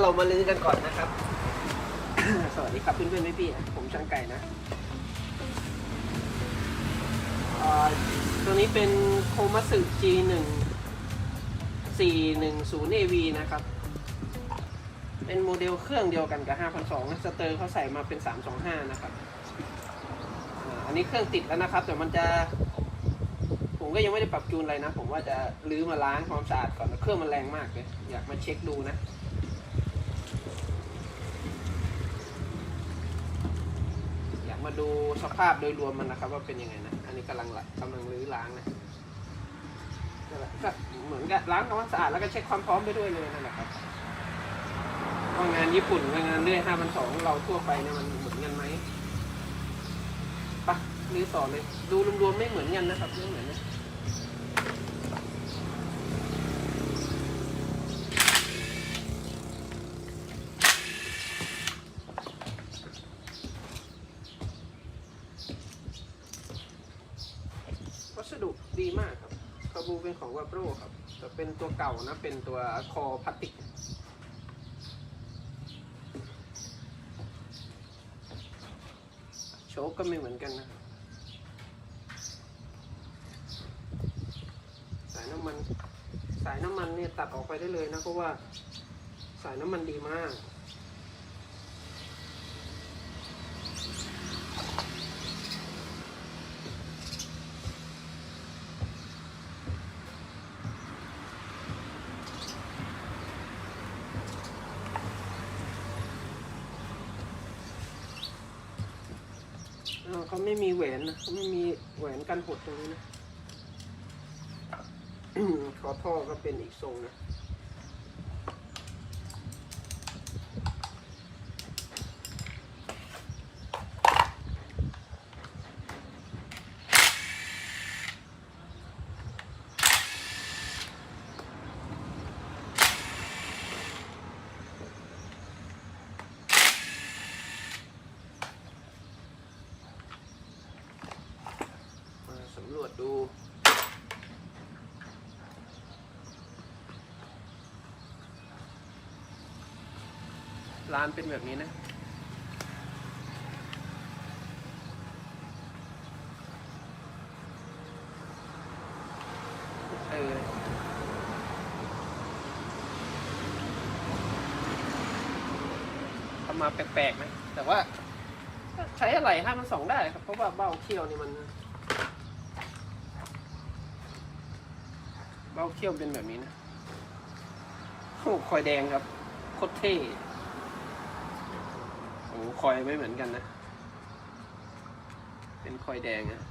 เรามาลื้อกันก่อนนะครับ สวัสดีครับเพื่อนๆพี่ๆผมช่างไก่นะตัวนี้เป็นโคมัสึ G1 410 AV นะครับ เป็นโมเดลเครื่องเดียวกันกับ 5,200นะสเตอร์เขาใส่มาเป็น 325 นะครับอันนี้เครื่องติดแล้วนะครับ แต่มันจะ ผมก็ยังไม่ได้ปรับจูนอะไรนะ ผมว่าจะลื้อมาล้างความสะอาดก่อน เครื่องมันแรงมากเลย อยากมาเช็คดูนะ อยากมาดู สภาพโดยรวมมันนะครับ ว่าเป็นยังไงนะ อันนี้กำลังกำลังรื้อล้างนะก็เหมือนกับล้างทำความสะอาดแล้วก็เช็คความพร้อมไปด้วยเลยนั่นแหละครับว่างานญี่ปุ่นกับงานเรื่อยห้าพันสองเราทั่วไปเนี่ยมันเหมือนกันไหมปะรื้อต่อเลย ดูรวมๆไม่เหมือนกันนะครับไม่เหมือนนะ วัส ดีมากครับคาบูเป็นของวาโปรครับแต่เป็นตัวเก่านะ เป็นตัวคอพลาสติกโชคก็ไม่เหมือนกันนะสายน้ำมัน สายน้ำมันเนี่ยตัดออกไปได้เลยนะ เพราะว่าสายน้ำมันดีมาก เขาไม่มีแหวนนะเขาไม่มีแหวนกันหดตรงนี้นะ ขอท่อก็เป็นอีกทรงนะ มาสำรวจดู ร้านเป็นแบบนี้นะเออทำมาแปลกๆนะ แต่ว่า ใช้อะไรห้ามันสองได้ครับ เพราะว่าเบ้าเขี้ยวนี่มัน เบ้าเขี้ยวเป็นแบบนี้นะโอ้คอยแดงครับโคตรเท่ โอ้คอยไม่เหมือนกันนะ เป็นคอยแดงนะ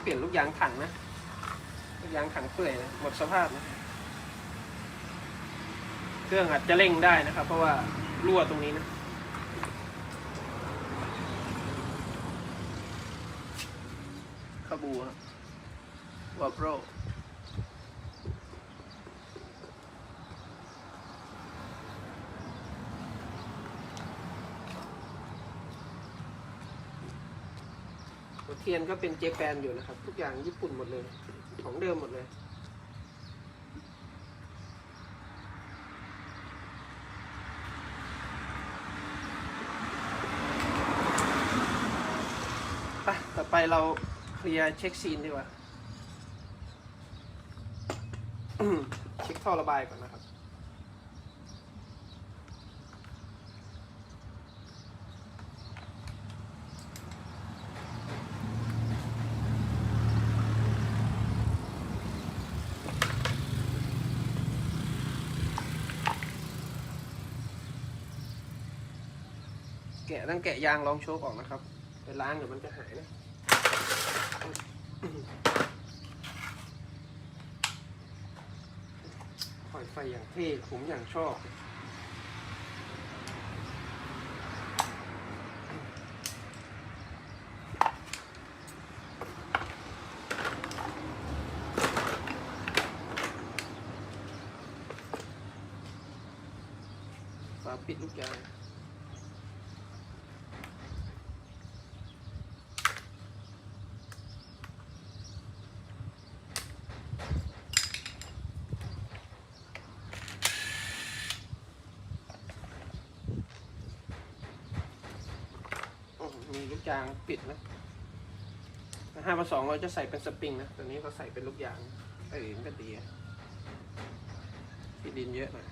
เปลี่ยนลูกยางถังนะลูกยางถังเปื่อยนะหมดสภาพนะเครื่องอาจจะเร่งได้นะครับ เพราะว่ารั่วตรงนี้นะคาบูครับวาโปร หัวเทียนก็เป็นเจแปนอยู่นะครับ ทุกอย่างญี่ปุ่นหมดเลย ของเดิมหมดเลยไปต่อไปเราเคลียร์เช็คซีนดีกว่า เช็คท่อระบายก่อนนะครับ แกะต้องแกะยางรองโชคออกนะครับไปล้างเดี๋ยวมันจะหายนะคอยไฟอย่างเท่ผมอย่างชอบฝาปิดลูกยาง โอ้มีลูก ยางปิดนะห้าพันสองเราจะใส่เป็นสปริงนะตัวนี้เขาใส่เป็นลูกยางเออมันก็ดีอะปิดดินเยอะหน่อย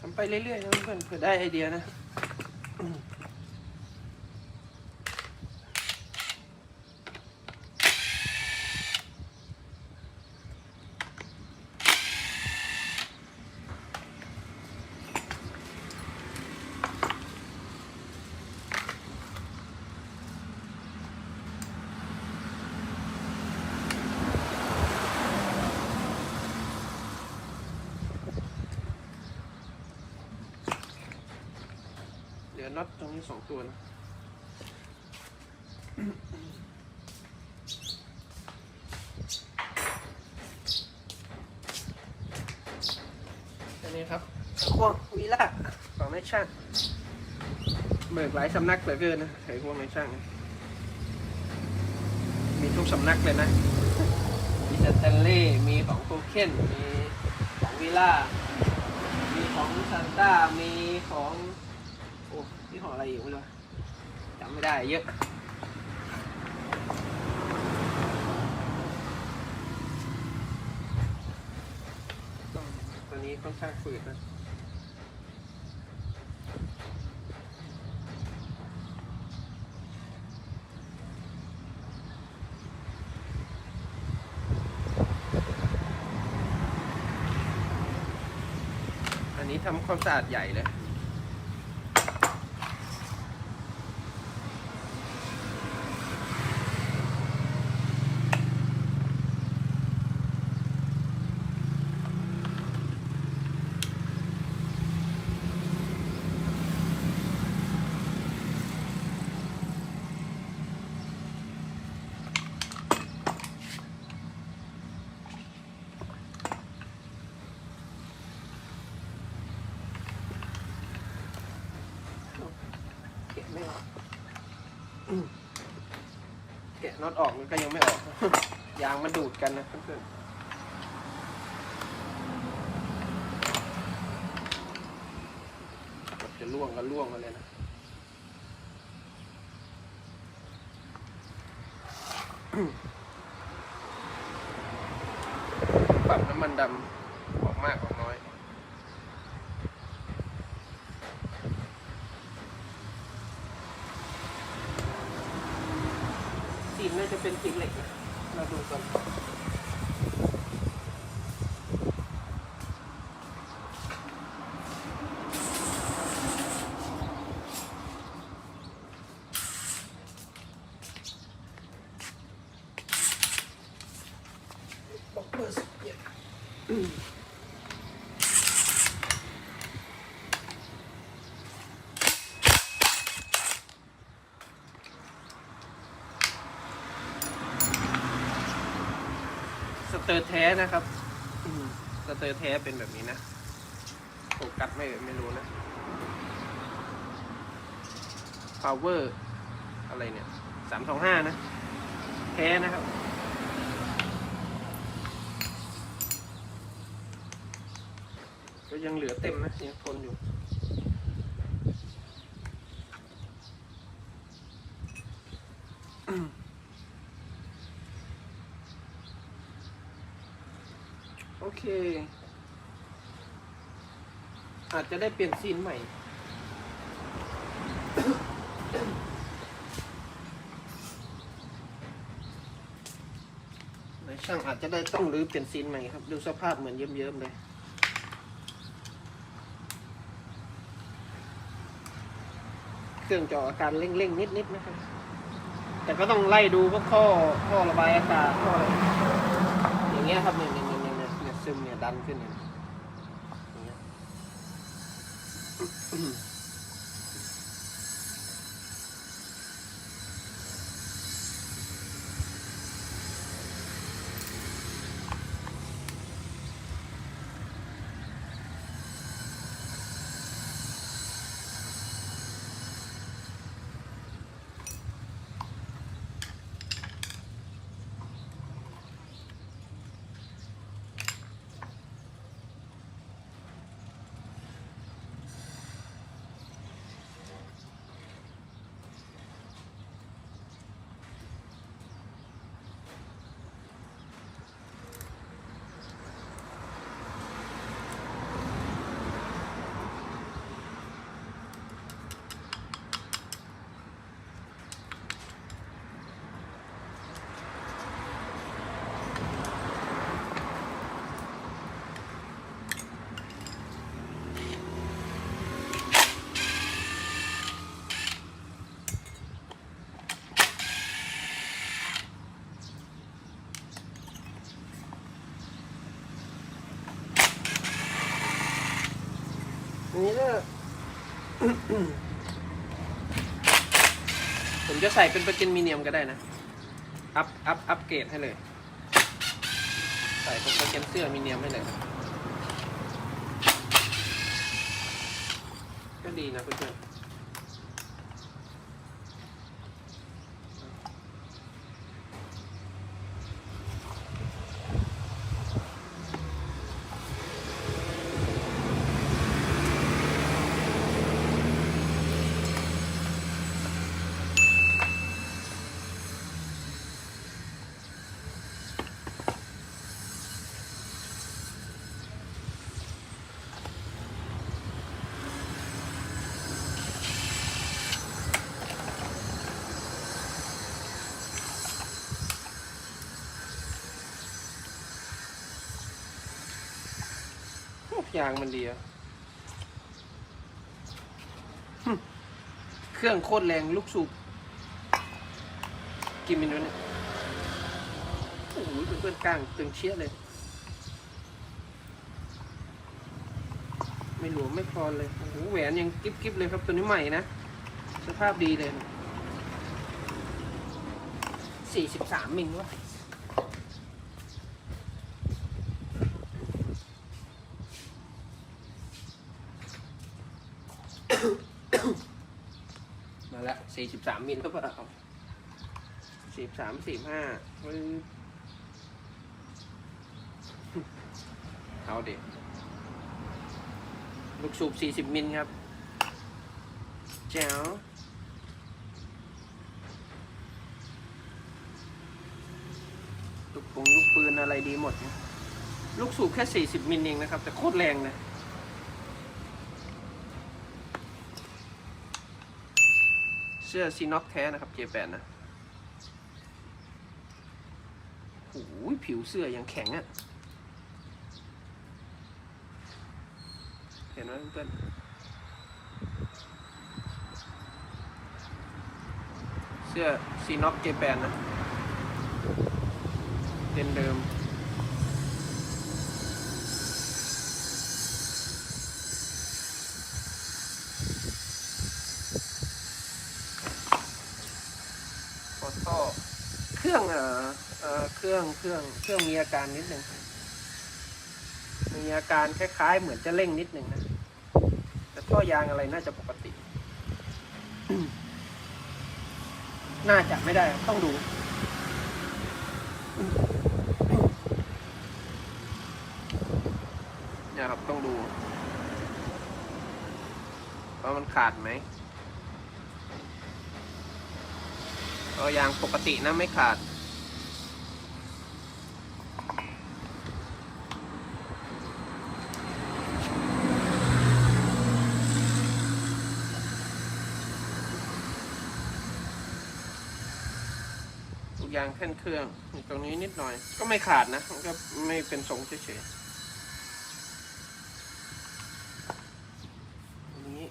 ทำไปเรื่อยๆนะเพื่อนเผื่อได้ไอเดียนะ น็อตตรงนี้สองตัวนะอันนี้ครับพวงวีล่าของนายช่างเบิกหลายสำนักเหลือเกินนะไขควงนายช่าง มีทุกสำนักเลยนะ มีสแตนเล่มีของโคเคนมีของวีล่ามีของซันต้ามีของโอ้ ที่ของอะไรอยู่ไม่รู้จำไม่ได้เยอะตัวนี้ค่อนข้างฝืดนะอันนี้ทำความสะอาดใหญ่เลย แกะน็อตออกมันก็ยังไม่ออก ยางมันดูดกันนะเพื่อนๆจะล่วงก็ล่วงมาเลยนะปรับน้ำมันดำออกมากออกน้อย สีน่าจะเป็นสีเหล็กนะเราดูกันบอกเบอร์สิบเจ็ดสเตอร์แท้นะครับสเตอร์แท้เป็นแบบนี้นะโฟกัสไม่ไม่รู้นะ power อะไรเนี่ยสามสองห้านะ แท้นะครับ ก็ยังเหลือเต็มนะยังทนอยู่ โอเค อาจจะได้เปลี่ยนซีนใหม่ ช่างอาจจะได้ต้องรื้อเปลี่ยนซีนใหม่ครับ ดูสภาพเหมือนเยิ้มๆเลยเครื่องจออาการเร่งๆ นิดๆนะครับ แต่ก็ต้องไล่ดูพวกท่อท่อระบายอากาศท่ออะไรอย่างเงี้ยครับเนี่ยเนี่ยเนี่ยเนี่ยเนี่ยซึมเนี่ยดันขึ้นเนี่ย mm-hmm. ใส่เป็นประจินมีเนียมก็ได้นะ อัพ อัพ อัพเกรดให้เลย ใส่เป็นประจินเสื้อมีเนียมให้เลย ก็ดีนะเพื่อนๆ ยางมันดีอะเครื่องโคตรแรงลูกสูบกินมินด้วยเนี่ยโอ้โหเพื่อนๆกลางตึงเชี่ยเลย ไม่หลวมไม่คลอนเลยโอ้โหแหวนยังกิ๊บกิ๊บเลยครับตัวนี้ใหม่นะ สภาพดีเลยสี่สิบสามมิลวะ มาละสี่สิบสามมิลก็พอเอาสี่สามสี่ห้าเอาเด็กลูกสูบ40มิลครับแจ๋วลูกปงลูกปืนอะไรดีหมด ลูกสูบแค่ 40 มิลเองนะครับ แต่โคตรแรงนะ เสื้อซีน็อกแท้นะครับเจแปนนะโอ้ยผิวเสื้อยังแข็งอะ่ะ เห็นไหมเพื่อนเสื้อซีน็อกเจแปนนะเป็นเดิม โฟโต้เครื่องเอ่อเอ่อเค รื่องเครื่องเครื่องมีอาการนิดหนึ่งมีอาการคล้ายๆ เหมือนจะเร่งนิดหนึ่งนะแต่ท่อยางอะไรน่าจะปกติ น่าจะไม่ได้ต้องดูเนี่ยครับต้องดูว่ามันขาดไหมก็ยางปกตินะไม่ขาด ลู กยางแท่นเครื่องตรงนี้นิดหน่อย ก็ไม่ขาดนะมันก็ไม่เป็นทรงเฉยๆอันนี้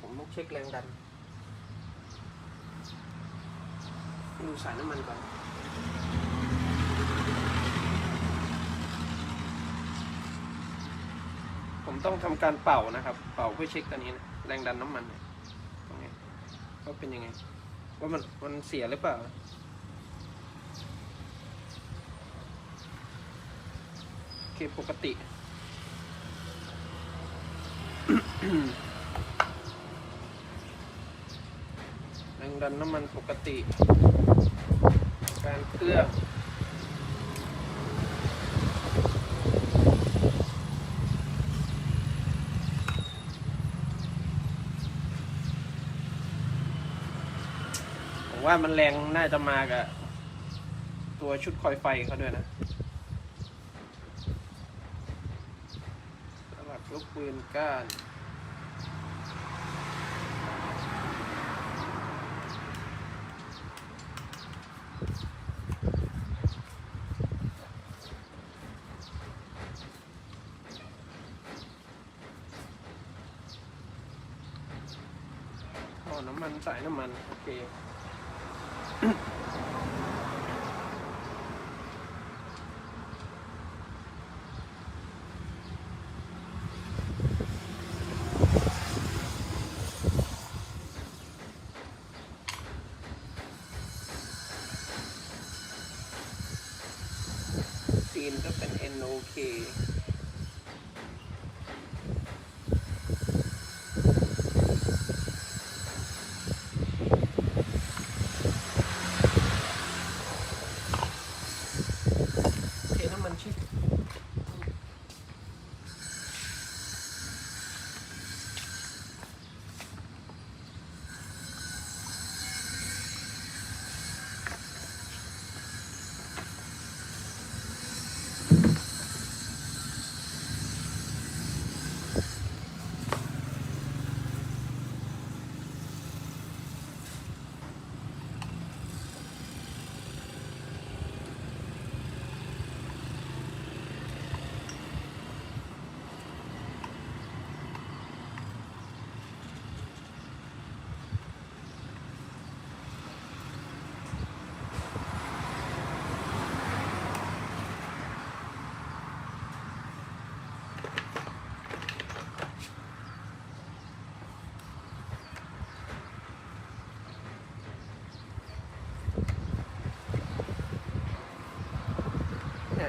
ผมต้องเช็คแรงดันดูสายน้ำมันก่อนผมต้องทำการเป่านะครับ เป่าเพื่อเช็คตัวนี้นะแรงดันน้ำมันนี่ยตรงนี้ว่าเป็นยังไง ว่ามันมันเสียหรือเปล่า โอเคปกติ แรงดันน้ำมันปกติ การเคลือบว่ามันแรงน่าจะมากับตัวชุดคอยไฟเขาด้วยนะสลับลูก ปืนก้านท่อน้ำมันใสายน้ำมัน โอเค นก็เป็น NOK เทน้ำมันชิ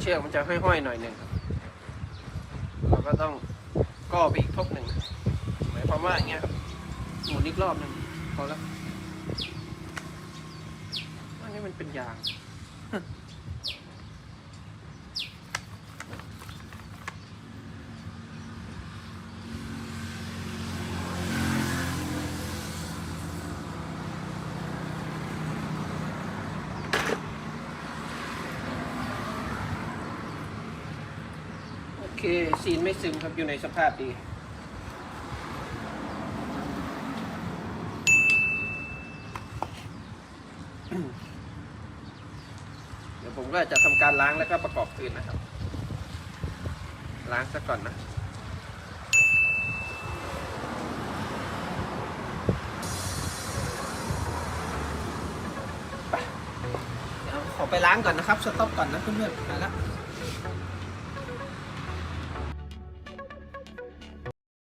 เชือกมันจะห้อยๆหน่อยหนึ่งเราก็ต้องก่อไปอีกทบหนึ่งหมายความว่าอย่างเงี้ยหมุนอีกรอบหนึ่งพอแล้วอันนี้มันเป็นยาง เคซีนไม่ซึมครับอยู่ในสภาพดี เดี๋ยวผมก็จะทำการล้างแล้วก็ประกอบคืนนะครับ ล้างซะก่อนนะไปเดี๋ยวขอไปล้างก่อนนะครับ สต็อปก่อนนะเพื่อนๆไปละ